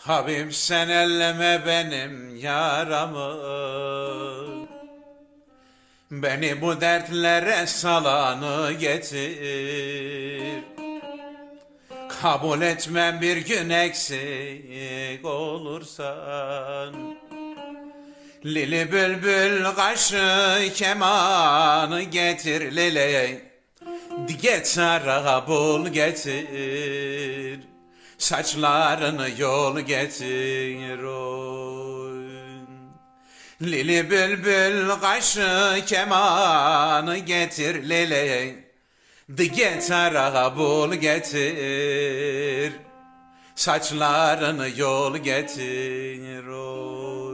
Habib sen elleme benim yaramı. Beni bu dertlere salanı getir. Kabul etmem bir gün eksik olursan. Lili bülbül kaşı kemanı getir lili. Gitarra bul getir Saçlarını yol getir oy. Lili bülbül kaşı kemanı getir lili Gitarra bul getir Saçlarını yol getir oy.